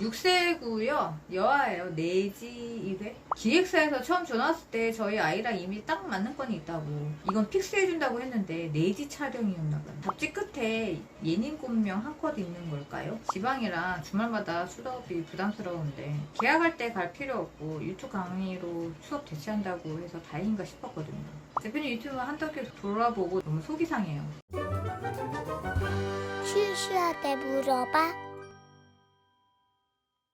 6세고요. 여아예요. 내지 2회. 기획사에서 처음 전화 왔을 때 저희 아이랑 이미 딱 맞는 건이 있다고. 이건 픽스해준다고 했는데 내지 촬영이었나 봐요. 답지 끝에 예님 꽃명 한 컷 있는 걸까요? 지방이라 주말마다 수업이 부담스러운데 계약할 때 갈 필요 없고 유튜브 강의로 수업 대체한다고 해서 다행인가 싶었거든요. 대표님 유튜브 한덕에 돌아보고 너무 속이 상해요. 슈슈한테 물어봐.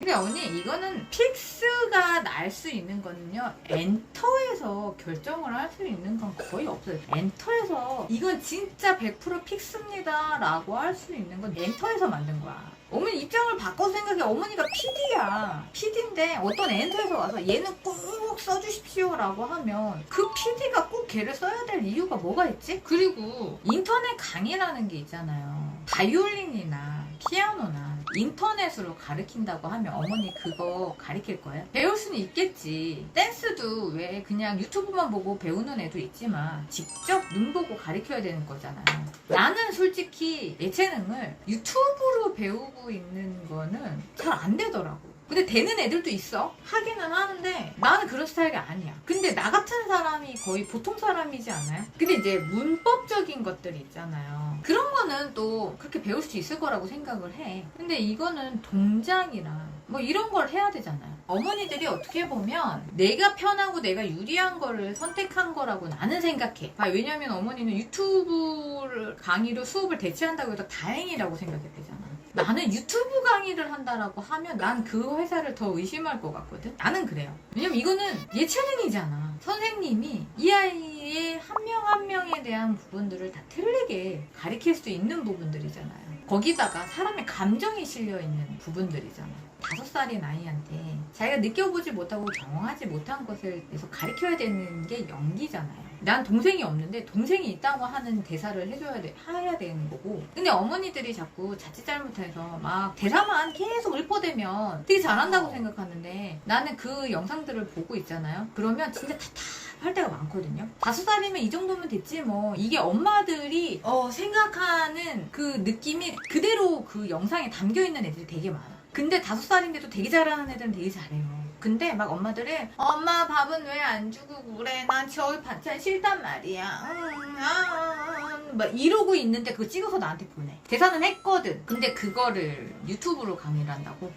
근데 언니 이거는 픽스가 날 수 있는 거는요 엔터에서 결정을 할 수 있는 건 거의 없어요. 엔터에서 이건 진짜 100% 픽스입니다 라고 할 수 있는 건 엔터에서 만든 거야. 어머니 입장을 바꿔 생각해. 어머니가 PD야. PD인데 어떤 엔터에서 와서 얘는 꼭 써주십시오 라고 하면 그 PD가 꼭 걔를 써야 될 이유가 뭐가 있지? 그리고 인터넷 강의라는 게 있잖아요. 바이올린이나 피아노나 인터넷으로 가르친다고 하면 어머니 그거 가르칠 거예요? 배울 수는 있겠지. 댄스도 왜 그냥 유튜브만 보고 배우는 애도 있지만 직접 눈 보고 가르쳐야 되는 거잖아요. 나는 솔직히 예체능을 유튜브로 배우고 있는 거는 잘 안 되더라고. 근데 되는 애들도 있어. 하기는 하는데 나는 그런 스타일이 아니야. 근데 나 같은 사람이 거의 보통 사람이지 않아요? 근데 이제 문법적인 것들이 있잖아요. 그런 거는 또 그렇게 배울 수 있을 거라고 생각을 해. 근데 이거는 동작이랑 뭐 이런 걸 해야 되잖아요. 어머니들이 어떻게 보면 내가 편하고 내가 유리한 거를 선택한 거라고 나는 생각해. 아, 왜냐면 어머니는 유튜브를 강의로 수업을 대체한다고 해서 다행이라고 생각이 되잖아. 나는 유튜브 강의를 한다라고 하면 난 그 회사를 더 의심할 것 같거든. 나는 그래요. 왜냐면 이거는 예체능이잖아. 선생님이 이 아이의 한 명 한 명에 대한 부분들을 다 틀리게 가르칠 수 있는 부분들이잖아요. 거기다가 사람의 감정이 실려 있는 부분들이잖아. 다섯 살인 아이한테 자기가 느껴보지 못하고 경험하지 못한 것을 계속 가르쳐야 되는 게 연기잖아요. 난 동생이 없는데 동생이 있다고 하는 대사를 해줘야 돼, 해야 되는 거고. 근데 어머니들이 자꾸 자칫 잘못해서 막 대사만 계속 읊어대면 되게 잘한다고 생각하는데 나는 그 영상들을 보고 있잖아요. 그러면 진짜 답답할 때가 많거든요. 다섯 살이면 이 정도면 됐지 뭐. 이게 엄마들이 어, 생각하는 그 느낌이 그대로 그 영상에 담겨 있는 애들이 되게 많아. 근데 다섯 살인데도 되게 잘하는 애들은 되게 잘해요. 근데 막 엄마들은 엄마 밥은 왜 안 주고 그래? 난 저기 반찬 싫단 말이야. 음, 아, 막 이러고 있는데 그거 찍어서 나한테 보내. 대사는 했거든. 근데 그거를 유튜브로 강의를 한다고?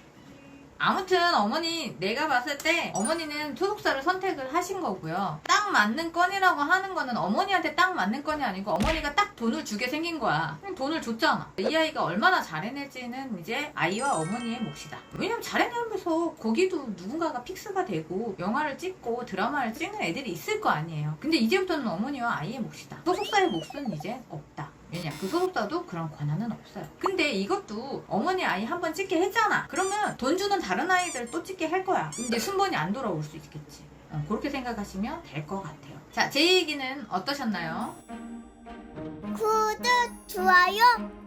아무튼 어머니 내가 봤을 때 어머니는 소속사를 선택을 하신 거고요. 딱 맞는 건이라고 하는 거는 어머니한테 딱 맞는 건이 아니고 어머니가 딱 돈을 주게 생긴 거야. 돈을 줬잖아. 이 아이가 얼마나 잘해낼지는 이제 아이와 어머니의 몫이다. 왜냐면 잘해내면서 거기도 누군가가 픽스가 되고 영화를 찍고 드라마를 찍는 애들이 있을 거 아니에요. 근데 이제부터는 어머니와 아이의 몫이다. 소속사의 몫은 이제 없다. 왜냐? 그 소속사도 그런 권한은 없어요. 근데 이것도 어머니 아이 한 번 찍게 했잖아. 그러면 돈 주는 다른 아이들 또 찍게 할 거야. 근데 순번이 안 돌아올 수 있겠지. 어, 그렇게 생각하시면 될 것 같아요. 자제 얘기는 어떠셨나요? 구독, 좋아요, 꾹